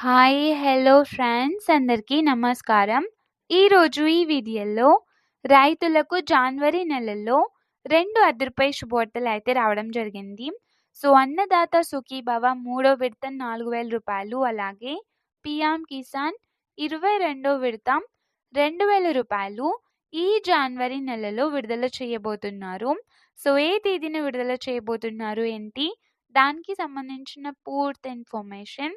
Hi hello friends అందరికీ నమస్కారం. ఈరోజు ఈ వీడియోలో రైతులకు జనవరి నెలలో రెండు అర్ధ రూపాయి శుభవార్తలు అయితే రావడం జరిగింది. సో అన్నదాత సుఖీభవ మూడో విడత నాలుగు వేల రూపాయలు అలాగే పిఎం కిసాన్ ఇరవై రెండో విడత రెండు వేల రూపాయలు ఈ జనవరి నెలలో విడుదల చేయబోతున్నారు. సో ఏ తేదీన విడుదల చేయబోతున్నారు ఏంటి? దానికి సంబంధించిన పూర్తి ఇన్ఫర్మేషన్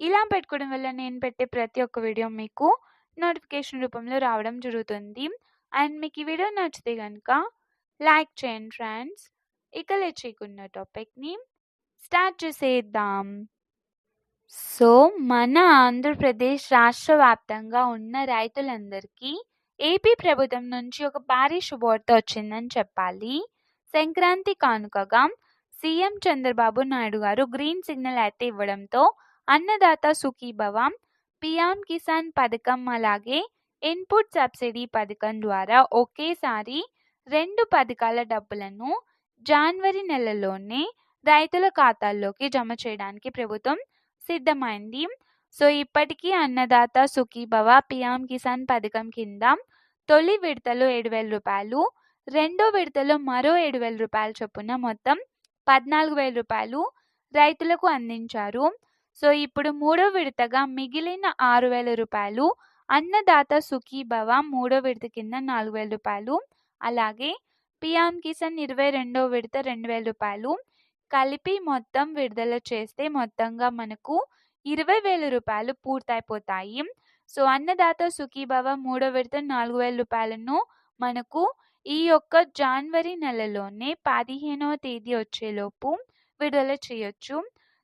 ఇలా పెట్టుకోవడం వల్ల నేను పెట్టే ప్రతి ఒక్క వీడియో మీకు నోటిఫికేషన్ రూపంలో రావడం జరుగుతుంది. అండ్ మీకు ఈ వీడియో నచ్చితే కనుక లైక్ చేయండి ఫ్రెండ్స్. ఇక లేచేకున్న టాపిక్ని స్టార్ట్ చేసేద్దాం. సో మన ఆంధ్రప్రదేశ్ రాష్ట్ర వ్యాప్తంగా ఉన్న రైతులందరికీ ఏపీ ప్రభుత్వం నుంచి ఒక భారీ శుభవార్త వచ్చిందని చెప్పాలి. సంక్రాంతి కానుకగా సీఎం చంద్రబాబు నాయుడు గారు గ్రీన్ సిగ్నల్ అయితే ఇవ్వడంతో అన్నదాత సుఖీభవ పిఎం కిసాన్ పథకం అలాగే ఇన్పుట్ సబ్సిడీ పథకం ద్వారా ఒకేసారి రెండు పథకాల డబ్బులను జనవరి నెలలోనే రైతుల ఖాతాల్లోకి జమ చేయడానికి ప్రభుత్వం సిద్ధమైంది. సో ఇప్పటికీ అన్నదాత సుఖీభవ పిఎం కిసాన్ పథకం కింద తొలి విడతలో ఏడు వేల రూపాయలు రెండో విడతలో మరో ఏడు వేల రూపాయల చొప్పున మొత్తం పద్నాలుగు వేల రూపాయలు రైతులకు అందించారు. సో ఇప్పుడు మూడో విడతగా మిగిలిన ఆరు వేల రూపాయలు అన్నదాత సుఖీభవ మూడో విడత కింద నాలుగు వేల రూపాయలు అలాగే పిఎం కిసాన్ ఇరవై రెండో విడత రెండు వేల రూపాయలు కలిపి మొత్తం విడుదల చేస్తే మొత్తంగా మనకు ఇరవై వేల రూపాయలు పూర్తయిపోతాయి. సో అన్నదాత సుఖీభవ మూడో విడత నాలుగు వేల రూపాయలను మనకు ఈ యొక్క జనవరి నెలలోనే పదిహేనవ తేదీ వచ్చేలోపు విడుదల చేయొచ్చు.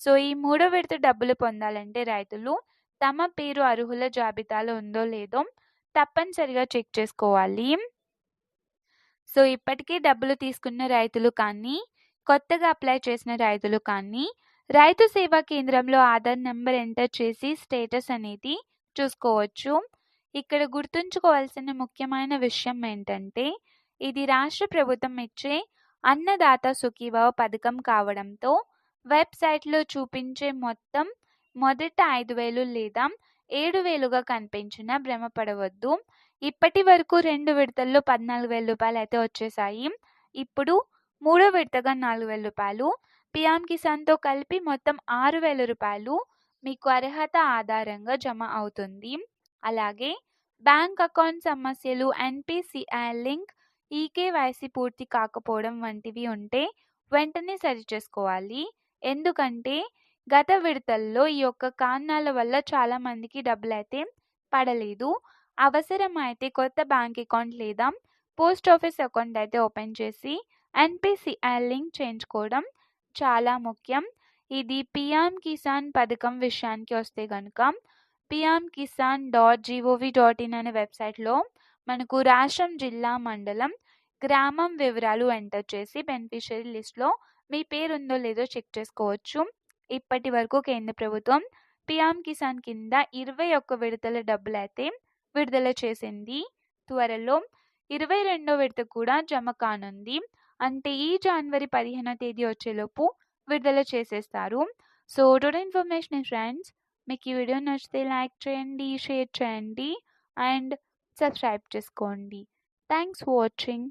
సో ఈ మూడో విడత డబ్బులు పొందాలంటే రైతులు తమ పేరు అర్హుల జాబితాలో ఉందో లేదో తప్పనిసరిగా చెక్ చేసుకోవాలి. సో ఇప్పటికే డబ్బులు తీసుకున్న రైతులు కానీ కొత్తగా అప్లై చేసిన రైతులు కానీ రైతు సేవా కేంద్రంలో ఆధార్ నెంబర్ ఎంటర్ చేసి స్టేటస్ అనేది చూసుకోవచ్చు. ఇక్కడ గుర్తుంచుకోవాల్సిన ముఖ్యమైన విషయం ఏంటంటే ఇది రాష్ట్ర ప్రభుత్వం ఇచ్చే అన్నదాత సుఖీభావ పథకం కావడంతో వెబ్సైట్లో చూపించే మొత్తం మొదట ఐదు వేలు లేదా ఏడు వేలుగా కనిపించిన భ్రమపడవద్దు. ఇప్పటి వరకు రెండు విడతల్లో పద్నాలుగు వేల రూపాయలు అయితే వచ్చేసాయి. ఇప్పుడు మూడో విడతగా నాలుగు వేల రూపాయలు. పిఎం కిసాన్తో కలిపి మొత్తం ఆరు వేల రూపాయలు మీకు అర్హత ఆధారంగా జమ అవుతుంది. అలాగే బ్యాంక్ అకౌంట్ సమస్యలు ఎన్పిసిఐ లింక్ ఈకేవైసీ పూర్తి కాకపోవడం వంటివి ఉంటే వెంటనే సరిచేసుకోవాలి. ఎందుకంటే గత విడతల్లో ఈ యొక్క కారణాల వల్ల చాలామందికి డబ్బులు అయితే పడలేదు. అవసరమైతే కొత్త బ్యాంక్ అకౌంట్ లేదా పోస్ట్ ఆఫీస్ అకౌంట్ అయితే ఓపెన్ చేసి ఎన్పిసిఐ లింక్ చేయించుకోవడం చాలా ముఖ్యం. ఇది పిఎం కిసాన్ పథకం విషయానికి వస్తే కనుక PM Kisan dot gov dot in అనే వెబ్సైట్లో మనకు రాష్ట్రం జిల్లా మండలం గ్రామం వివరాలు ఎంటర్ చేసి బెనిఫిషియరీ లిస్ట్లో మీ పేరు ఉందో లేదో చెక్ చేసుకోవచ్చు. ఇప్పటి వరకు కేంద్ర ప్రభుత్వం పిఎం కిసాన్ కింద ఇరవై ఒక్క విడతల డబ్బులు అయితే విడుదల చేసింది. త్వరలో ఇరవై రెండో విడత కూడా జమ కానుంది. అంటే ఈ జనవరి పదిహేనో తేదీ వచ్చేలోపు విడుదల చేసేస్తారు. సో టోటల్ ఇన్ఫర్మేషన్ ఫ్రెండ్స్ మీకు ఈ వీడియో నచ్చితే లైక్ చేయండి షేర్ చేయండి అండ్ సబ్స్క్రైబ్ చేసుకోండి. Thanks for watching